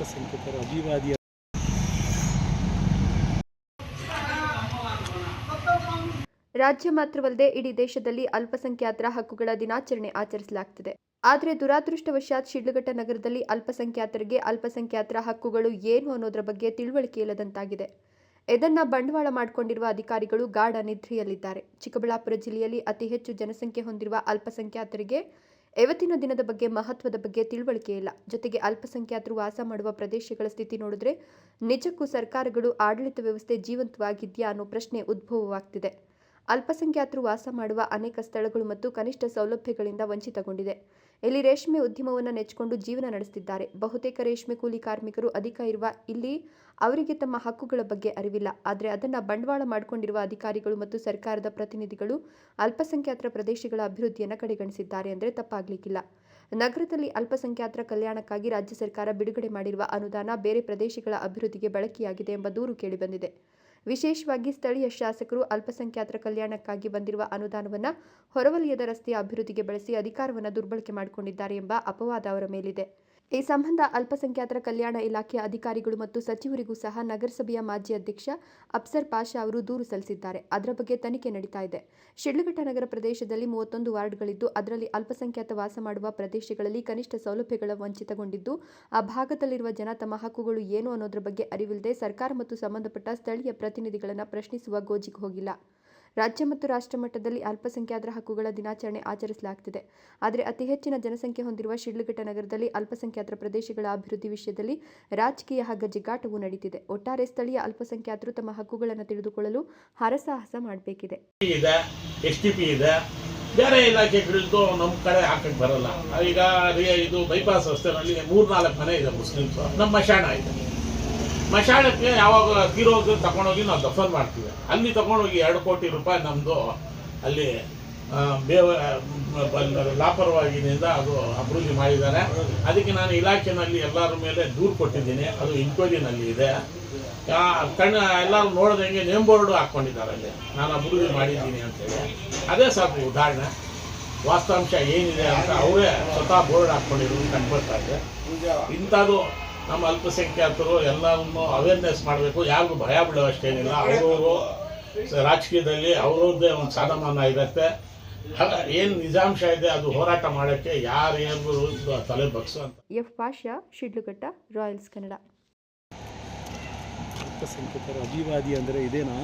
ಅಲ್ಪಸಂಖ್ಯಾತರ ಅಭಿವಾದಿ ರಾಜ್ಯ ಮಾತ್ರವಲ್ಲದೆ ಇಡೀ ದೇಶದಲ್ಲಿ ಅಲ್ಪಸಂಖ್ಯಾತರ ಹಕ್ಕುಗಳ ದಿನಾಚರಣೆ ಆಚರಿಸಲಾಗುತ್ತಿದೆ ಆದರೆ ದುರಾದೃಷ್ಟವಶಾತ್ ಶಿಡ್ಲಘಟ್ಟ ನಗರದಲ್ಲಿ ಅಲ್ಪಸಂಖ್ಯಾತರಿಗೆ ಅಲ್ಪಸಂಖ್ಯಾತರ ಹಕ್ಕುಗಳು ಏನು ಅನ್ನೋದರ ಬಗ್ಗೆ ತಿಳುವಳಿಕೆ ಇಲ್ಲದಂತಾಗಿದೆ. ಇದನ್ನ ಬಂಡವಾಳ ಮಾಡಿಕೊಂಡಿರುವ ಅಧಿಕಾರಿಗಳು ಗಾಢ ನಿದ್ರೆಯಲ್ಲಿದ್ದಾರೆ. ಚಿಕ್ಕಬಳ್ಳಾಪುರ ಜಿಲ್ಲೆಯಲ್ಲಿ ಅತಿ ಹೆಚ್ಚು ಜನಸಂಖ್ಯೆ ಹೊಂದಿರುವ ಅಲ್ಪಸಂಖ್ಯಾತರಿಗೆ ಇವತ್ತಿನ ದಿನದ ಬಗ್ಗೆ ಮಹತ್ವದ ಬಗ್ಗೆ ತಿಳುವಳಿಕೆ ಇಲ್ಲ. ಜೊತೆಗೆ ಅಲ್ಪಸಂಖ್ಯಾತರು ವಾಸ ಮಾಡುವ ಪ್ರದೇಶಗಳ ಸ್ಥಿತಿ ನೋಡಿದ್ರೆ ನಿಜಕ್ಕೂ ಸರ್ಕಾರಗಳು ಆಡಳಿತ ವ್ಯವಸ್ಥೆ ಜೀವಂತವಾಗಿದೆಯಾ ಅನ್ನೋ ಪ್ರಶ್ನೆ ಉದ್ಭವವಾಗ್ತಿದೆ. ಅಲ್ಪಸಂಖ್ಯಾತರು ವಾಸ ಮಾಡುವ ಅನೇಕ ಸ್ಥಳಗಳು ಮತ್ತು ಕನಿಷ್ಠ ಸೌಲಭ್ಯಗಳಿಂದ ವಂಚಿತಗೊಂಡಿದೆ. ಇಲ್ಲಿ ರೇಷ್ಮೆ ಉದ್ಯಮವನ್ನು ನೆಚ್ಚಿಕೊಂಡು ಜೀವನ ನಡೆಸುತ್ತಿದ್ದಾರೆ. ಬಹುತೇಕ ರೇಷ್ಮೆ ಕೂಲಿ ಕಾರ್ಮಿಕರು ಅಧಿಕ ಇರುವ ಇಲ್ಲಿ ಅವರಿಗೆ ತಮ್ಮ ಹಕ್ಕುಗಳ ಬಗ್ಗೆ ಅರಿವಿಲ್ಲ. ಆದರೆ ಅದನ್ನು ಬಂಡವಾಳ ಮಾಡಿಕೊಂಡಿರುವ ಅಧಿಕಾರಿಗಳು ಮತ್ತು ಸರ್ಕಾರದ ಪ್ರತಿನಿಧಿಗಳು ಅಲ್ಪಸಂಖ್ಯಾತರ ಪ್ರದೇಶಗಳ ಅಭಿವೃದ್ಧಿಯನ್ನು ಕಡೆಗಣಿಸಿದ್ದಾರೆ ಅಂದರೆ ತಪ್ಪಾಗಲಿಕ್ಕಿಲ್ಲ. ನಗರದಲ್ಲಿ ಅಲ್ಪಸಂಖ್ಯಾತರ ಕಲ್ಯಾಣಕ್ಕಾಗಿ ರಾಜ್ಯ ಸರ್ಕಾರ ಬಿಡುಗಡೆ ಮಾಡಿರುವ ಅನುದಾನ ಬೇರೆ ಪ್ರದೇಶಗಳ ಅಭಿವೃದ್ಧಿಗೆ ಬಳಕೆಯಾಗಿದೆ ಎಂಬ ದೂರು ಕೇಳಿಬಂದಿದೆ. ವಿಶೇಷವಾಗಿ ಸ್ಥಳೀಯ ಶಾಸಕರು ಅಲ್ಪಸಂಖ್ಯಾತರ ಕಲ್ಯಾಣಕ್ಕಾಗಿ ಬಂದಿರುವ ಅನುದಾನವನ್ನು ಹೊರವಲಯದ ರಸ್ತೆಯ ಅಭಿವೃದ್ಧಿಗೆ ಬಳಸಿ ಅಧಿಕಾರವನ್ನು ದುರ್ಬಳಕೆ ಮಾಡಿಕೊಂಡಿದ್ದಾರೆ ಎಂಬ ಅಪವಾದ ಅವರ ಮೇಲಿದೆ. ಈ ಸಂಬಂಧ ಅಲ್ಪಸಂಖ್ಯಾತರ ಕಲ್ಯಾಣ ಇಲಾಖೆಯ ಅಧಿಕಾರಿಗಳು ಮತ್ತು ಸಚಿವರಿಗೂ ಸಹ ನಗರಸಭೆಯ ಮಾಜಿ ಅಧ್ಯಕ್ಷ ಅಫ್ಸರ್ ಪಾಷಾ ಅವರು ದೂರು ಸಲ್ಲಿಸಿದ್ದಾರೆ. ಅದರ ಬಗ್ಗೆ ತನಿಖೆ ನಡೀತಾ ಇದೆ. ಶಿಡ್ಲಘಟ್ಟ ನಗರ ಪ್ರದೇಶದಲ್ಲಿ ಮೂವತ್ತೊಂದು ವಾರ್ಡ್ಗಳಿದ್ದು, ಅದರಲ್ಲಿ ಅಲ್ಪಸಂಖ್ಯಾತ ವಾಸ ಮಾಡುವ ಪ್ರದೇಶಗಳಲ್ಲಿ ಕನಿಷ್ಠ ಸೌಲಭ್ಯಗಳ ವಂಚಿತಗೊಂಡಿದ್ದು, ಆ ಭಾಗದಲ್ಲಿರುವ ಜನ ತಮ್ಮ ಹಕ್ಕುಗಳು ಏನು ಅನ್ನೋದರ ಬಗ್ಗೆ ಅರಿವಿಲ್ಲದೆ ಸರ್ಕಾರ ಮತ್ತು ಸಂಬಂಧಪಟ್ಟ ಸ್ಥಳೀಯ ಪ್ರತಿನಿಧಿಗಳನ್ನು ಪ್ರಶ್ನಿಸುವ ಗೋಜಿಗೆ ಹೋಗಿಲ್ಲ. ರಾಜ್ಯ ಮತ್ತು ರಾಷ್ಟ್ರ ಮಟ್ಟದಲ್ಲಿ ಅಲ್ಪಸಂಖ್ಯಾತರ ಹಕ್ಕುಗಳ ದಿನಾಚರಣೆ ಆಚರಿಸಲಾಗುತ್ತಿದೆ ಆದರೆ ಅತಿ ಹೆಚ್ಚಿನ ಜನಸಂಖ್ಯೆ ಹೊಂದಿರುವ ಶಿಡ್ಲಘಟ್ಟ ನಗರದಲ್ಲಿ ಅಲ್ಪಸಂಖ್ಯಾತರ ಪ್ರದೇಶಗಳ ಅಭಿವೃದ್ಧಿ ವಿಷಯದಲ್ಲಿ ರಾಜಕೀಯ ಹಗ್ಗಜಿಗಾಟವು ನಡೀತಿದೆ. ಒಟ್ಟಾರೆ ಸ್ಥಳೀಯ ಅಲ್ಪಸಂಖ್ಯಾತರು ತಮ್ಮ ಹಕ್ಕುಗಳನ್ನು ತಿಳಿದುಕೊಳ್ಳಲು ಹರಸಾಹಸ ಮಾಡಬೇಕಿದೆ. ಬೇರೆ ಇಲಾಖೆಗಳಿದ್ದು ನಮ್ಮ ಕಡೆ ಹಾಕಕ್ಕೆ ಬರಲ್ಲ. ಈಗ ಇದು ಬೈಪಾಸ್ ರಸ್ತೆನಲ್ಲಿ ಮೂರ್ನಾಲ್ಕು ಮನೆ ಇದೆ ಮುಸ್ಲಿಮ್ಸ್. ನಮ್ಮ ಮಶಾಣ ಇದೆ. ಮಶಾಣಕ್ಕೆ ಯಾವಾಗ ತೀರೋಗಿ ತಗೊಂಡೋಗಿ ನಾವು ದಫನ್ ಮಾಡ್ತೀವಿ. ಅಲ್ಲಿ ತಗೊಂಡೋಗಿ ಎರಡು ಕೋಟಿ ರೂಪಾಯಿ ನಮ್ಮದು ಅಲ್ಲಿ ಬೇವ ಲಾಪರವಾಗಿನಿಂದ ಅದು ಅಭಿವೃದ್ಧಿ ಮಾಡಿದ್ದಾರೆ. ಅದಕ್ಕೆ ನಾನು ಇಲಾಖೆನಲ್ಲಿ ಎಲ್ಲರ ಮೇಲೆ ದೂರು ಕೊಟ್ಟಿದ್ದೀನಿ. ಅದು ಇನ್ಕ್ವೈರಿನಲ್ಲಿ ಇದೆ. ಕಣ್ಣು ಕಣ್ಣ ಎಲ್ಲರೂ ನೋಡ್ದಂಗೆ ನೇಮ್ ಬೋರ್ಡು ಹಾಕ್ಕೊಂಡಿದ್ದಾರೆ ಅಲ್ಲಿ. ನಾನು ಅಭಿವೃದ್ಧಿ ಮಾಡಿದ್ದೀನಿ ಅಂತೇಳಿ. ಅದೇ ಸಾಕು ಉದಾಹರಣೆ. ವಾಸ್ತವಾಂಶ ಏನಿದೆ ಅಂತ ಅವರೇ ಸ್ವತಃ ಬೋರ್ಡ್ ಹಾಕ್ಕೊಂಡಿರೋದು ಕಂಡುಬರ್ತಾ ಇದೆ. ಇಂಥದ್ದು ನಮ್ಮ ಅಲ್ಪಸಂಖ್ಯಾತರು ಎಲ್ಲವನ್ನು ಅವೇರ್ನೆಸ್ ಮಾಡಬೇಕು. ಯಾರಿಗೂ ಭಯ ಬೀಳುವಷ್ಟೇನಿಲ್ಲ. ಅವರವರು ರಾಜಕೀಯದಲ್ಲಿ ಅವರದ್ದೇ ಒಂದು ಸಾಧಮಾನ ಇರುತ್ತೆ. ಏನು ನಿಜಾಂಶ ಇದೆ ಅದು ಹೋರಾಟ ಮಾಡೋಕ್ಕೆ ಯಾರು ತಲೆ ಬಗ್ಸು ಅಂತ. F Pasha Shidlaghatta Royals Kannada. ಅಲ್ಪಸಂಖ್ಯಾತರ ಅಭಿವಾದಿ ಅಂದರೆ ಇದೇನಾ?